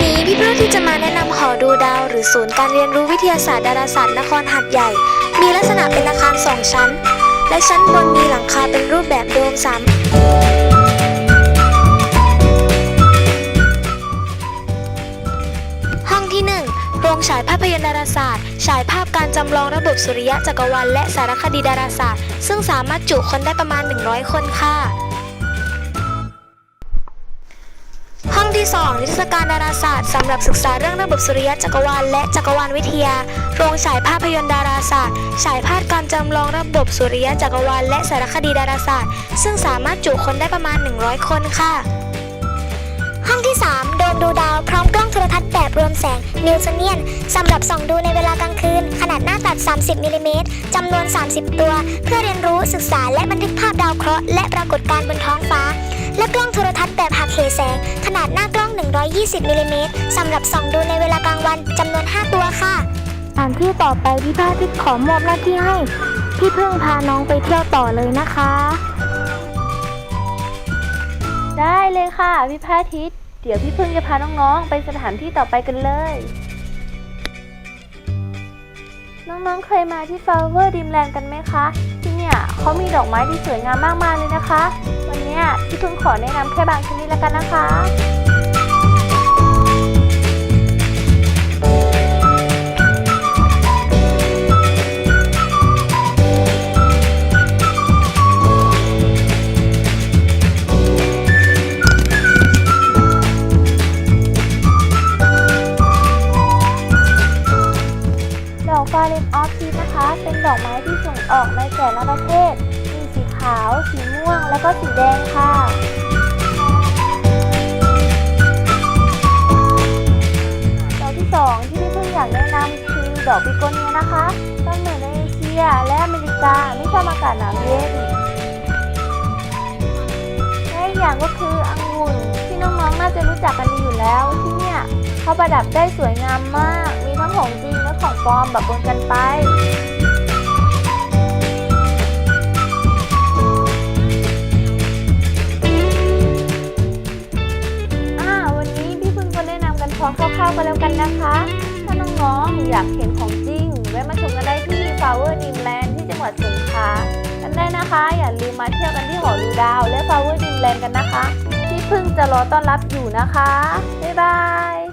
พี่เพื่อที่จะมาแนะนำหอดูดาว หรือศูนย์การเรียนรู้วิทยาศาสตร์ดาราศาสตร์นครหัดใหญ่ มีลักษณะเป็นอาคารสองชั้น และชั้นบนมีหลังคาเป็นรูปแบบโดมสามห้องที่ 1 โรงฉายภาพยนตร์ดาราศาสตร์ ฉายภาพการจำลองระบบสุริยะจักรวาลและสารคดีดาราศาสตร์ ซึ่งสามารถจุคนได้ประมาณ 100 คนค่ะ ที่ 2 นิทรรศการดาราศาสตร์สำหรับศึกษาเรื่องระบบสุริยะจักรวาลและจักรวาลวิทยา โรงฉายภาพยนตร์ดาราศาสตร์ ฉายภาพการจำลองระบบสุริยะจักรวาลและสารคดีดาราศาสตร์ ซึ่งสามารถจุคนได้ประมาณ 100 คนค่ะ ห้องที่ 3 โดมดูดาวพร้อมกล้องโทรทัศน์แบบรวมแสงนิว t เนียนสำหรับส่องดูในเวลากลางคืน ขนาดหน้าตัด 30มิลลิเมตรจำนวน 30 ตัว เพื่อเรียนรู้ศึกษาและบันทึกภาพดาวเคราะห์และปรากฏการณ์บนท้องฟ้า และกล้องโทรทัศน์แบบหักเหแสง ขนาดหน้ากล้อง 120มิลลิเมตรสำหรับส่องดูในเวลากลางวันจำนวน 5 ตัวค่ะ อ่านที่ต่อไปพี่พาทิตขอมอบหน้าที่ให้ พี่พึ่งพาน้องไปเที่ยวต่อเลยนะคะ ได้เลยค่ะพี่พระอาทิตเดี๋ยวพี่พึ่งจะพาน้องๆ ไปสถานที่ต่อไปกันเลย น้องๆ เคยมาที่ Flower Dreamland กันไหมคะ ที่เนี่ยเขามีดอกไม้ที่สวยงามมากมายเลยนะคะ วันเนี้ย ขอแนะนำแค่บางชนิดแล้วกันนะคะดอกฟาเรนออฟซีนะคะ เป็นดอกไม้ที่ส่งออกในแต่ละประเทศาว สีม่วง และก็สีแดงค่ะ ดอกที่สองที่พี่เพิ่งอยากแนะนำคือดอกบิโกเนียนะคะต้นเหมือนในเอเชียและอเมริกาไม่ชอบอากาศหนาวเย็นและอีกอย่างก็คือองุ่นที่น้องๆน่าจะรู้จักกันดีอยู่แล้วที่เนี่ยเขาประดับได้สวยงามมาก มีทั้งของจริงและของปลอมแบบปนกันไป นะนำกันพอคร่าวๆกันแล้วกันนะคะ ถ้าน้องๆอยากเห็นของจริงแวะมาชมกันได้ที่ Flower Dreamland ที่จังหวัดสงขลากันได้นะคะ อย่าลืมมาเที่ยวกันที่หอดูดาว และ Flower Dreamland กันนะคะ ที่พึ่งจะรอต้อนรับอยู่นะคะ บ๊ายบาย